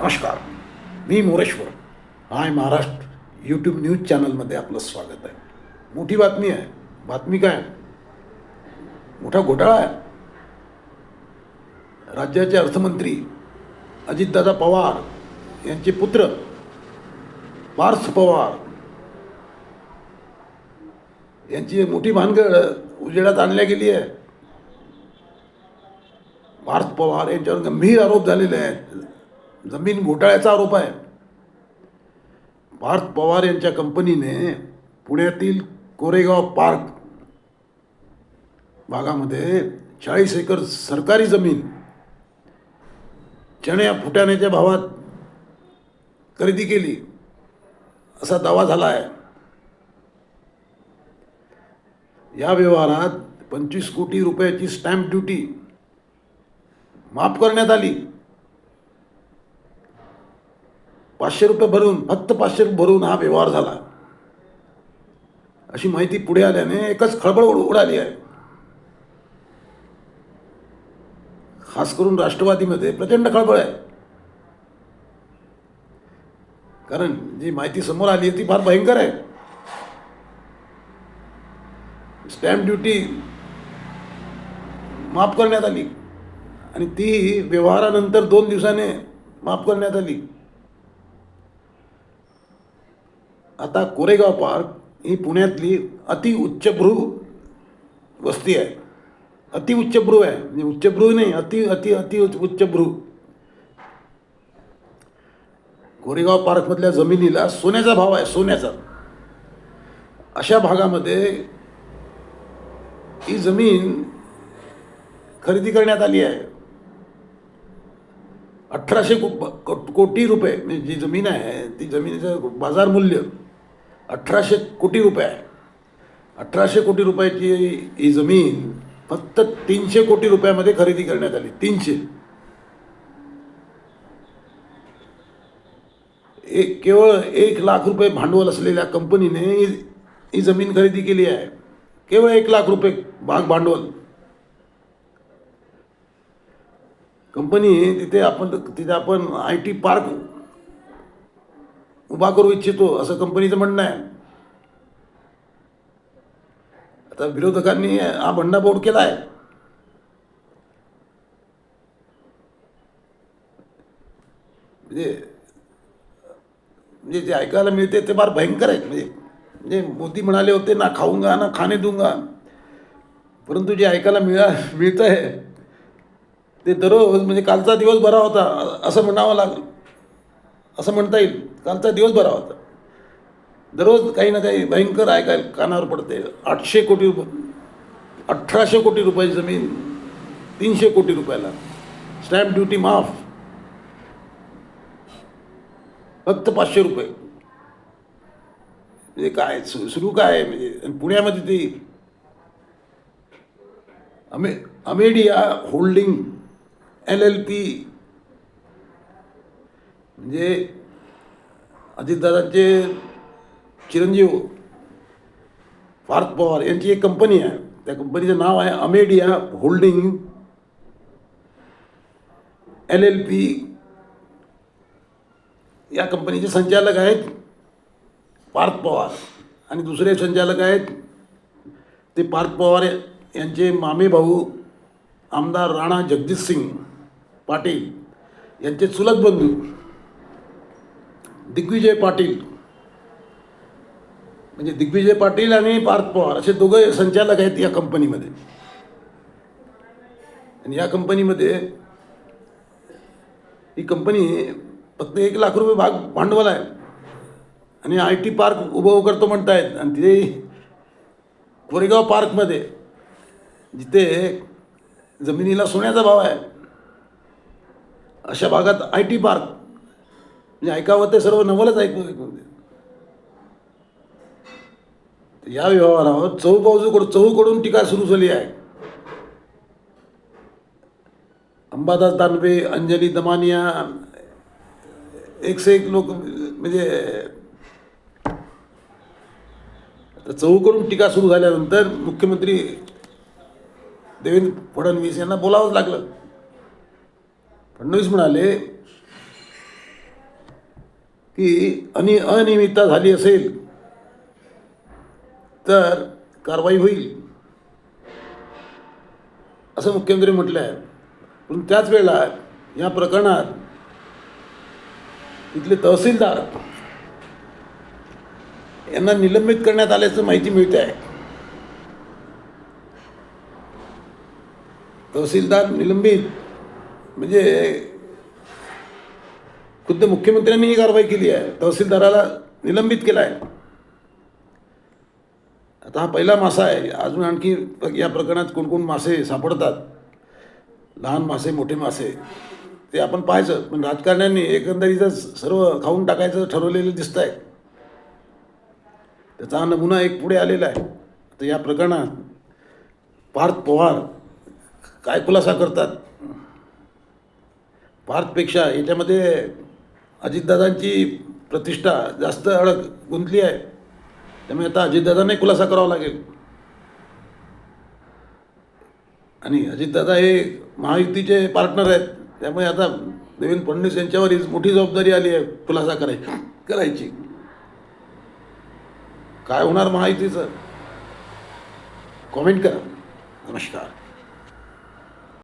नमस्कार मी Moreshwar. Hi Maharashtra YouTube news चॅनलमध्ये आपलं स्वागत आहे. मोठी बातमी आहे. बातमी काय? मोठा घोटाळा आहे. राज्याचे अर्थमंत्री अजितदादा पवार यांचे पुत्र पार्थ पवार यांची मोठी भानगड उजेडात आणल्या गेली आहे. पार्थ पवार यांच्यावर गंभीर आरोप झालेले आहेत. जमीन घोटाळ्याचा आरोप आहे. पार्थ पवार यांच्या कंपनीने पुण्यातील कोरेगाव पार्क भागामध्ये चाळीस एकर सरकारी जमीन चण्या फुटाण्याच्या भावात खरेदी केली असा दावा झाला आहे या व्यवहारात पंचवीस कोटी रुपयाची स्टॅम्प ड्युटी माफ करण्यात आली. पाचशे रुपये भरून फक्त पाचशे रुपये भरून हा व्यवहार झाला. अशी माहिती पुढे आल्याने एकच खळबळ उड- उडाली आहे. खास करून राष्ट्रवादीमध्ये प्रचंड खळबळ आहे. कारण जी माहिती समोर आली आहे ती फार भयंकर आहे. स्टॅम्प ड्युटी माफ करण्यात आली. आणि ती व्यवहारानंतर दोन दिवसाने माफ करण्यात आली. आता कोरेगाव पार्क ही पुण्यातली अति उच्चभ्रू वस्ती आहे. अति उच्चभ्रू आहे. म्हणजे उच्चभ्रू नाही अति अति अति उच्चभ्रू. कोरेगाव पार्कमधल्या जमिनीला सोन्याचा भाव आहे सोन्याचा. अशा भागामध्ये ही जमीन खरेदी करण्यात आली आहे. अठराशे को को- कोटी रुपये म्हणजे जी जमीन आहे ती जमिनीचं बाजार मूल्य अठराशे कोटी रुपये आहे. अठराशे कोटी रुपयाची ही जमीन फक्त तीनशे कोटी रुपयामध्ये खरेदी करण्यात आली. तीनशे. एक केवळ एक लाख रुपये भांडवल असलेल्या कंपनीने ही ही जमीन खरेदी केली आहे. केवळ एक लाख रुपये भाग भांडवल. कंपनी तिथे आपण तिथे आपण आय टी पार्क उभा करू इच्छितो असं कंपनीचं म्हणणं आहे. आता विरोधकांनी हा बंडाफोड केला आहे म्हणजे म्हणजे जे ऐकायला मिळते ते फार भयंकर आहे. म्हणजे म्हणजे मोदी म्हणाले होते ना खाऊंगा ना खाणे दूंगा परंतु जे ऐकायला मिळा मिळतं आहे ते दररोज म्हणजे कालचा दिवस बरा होता असं म्हणावं लागलं. असं म्हणता येईल. कालचा दिवस बरा होता दररोज काही ना काही भयंकर ऐकायला कानावर पडते. आठशे कोटी रुपये अठराशे कोटी रुपयाची जमीन तीनशे कोटी रुपयाला. स्टॅम्प ड्युटी माफ. फक्त पाचशे रुपये. म्हणजे काय सु- सुरू काय? आहे म्हणजे पुण्यामध्ये ती अमे Amadea holding L L P म्हणजे अजितदादांचे चिरंजीव पार्थ पवार यांची एक कंपनी आहे. त्या कंपनीचं नाव आहे Amadea holding. L L P या कंपनीचे संचालक आहेत पार्थ पवार. आणि दुसरे संचालक आहेत ते पार्थ पवार यांचे मामे भाऊ आमदार राणा जगजित सिंग पाटील यांचे चुलत बंधू. दिग्विजय पाटील. म्हणजे दिग्विजय पाटील आणि पार्थ पवार असे दोघं संचालक आहेत या कंपनीमध्ये. आणि या कंपनीमध्ये ही कंपनी फक्त एक लाख रुपये भाग भांडवल आहे. आणि आय टी पार्क उभं करतो म्हणतायत. आणि तिथे कोरेगाव पार्कमध्ये जिथे जमिनीला सोन्याचा भाव आहे अशा भागात आय टी पार्क म्हणजे ऐकावं ते सर्व नवलच ऐकू ऐकू या व्यवहारावर चौबाजूकडून चहूकडून टीका सुरू झाली आहे. अंबादास दानवे अंजली दमानिया एक से एक लोक म्हणजे आता चहूकडून टीका सुरू झाल्यानंतर मुख्यमंत्री देवेंद्र फडणवीस यांना बोलावंच लागलं. फडणवीस म्हणाले की अनि अनियमितता झाली असेल तर कारवाई होईल. असं मुख्यमंत्री म्हटलं आहे पण त्याच वेळेला या प्रकरणात तिथले तहसीलदार यांना निलंबित करण्यात आल्याचं माहिती मिळते आहे तहसीलदार निलंबित म्हणजे खुद्द मुख्यमंत्र्यांनी ही कारवाई केली आहे. तहसीलदाराला निलंबित केला आहे. आता हा पहिला मासा आहे. अजून आणखी या प्रकरणात कोणकोण मासे सापडतात? लहान मासे मोठे मासे ते आपण पाहायचं. पण राजकारण्यांनी एकंदरीतच सर्व खाऊन टाकायचं ठरवलेलं दिसत आहे त्याचा हा नमुना एक पुढे आलेला आहे. तर या प्रकरणात पार्थ पवार काय खुलासा करतात? पार्थपेक्षा याच्यामध्ये अजितदादांची प्रतिष्ठा जास्त अडक गुंतली आहे. त्यामुळे आता अजितदादांनाही खुलासा करावा लागेल. आणि अजितदादा हे महायुतीचे पार्टनर आहेत. त्यामुळे आता देवेंद्र फडणवीस यांच्यावर ही मोठी जबाबदारी आली आहे खुलासा करायची करायची. काय होणार महायुतीचं? कॉमेंट करा. नमस्कार.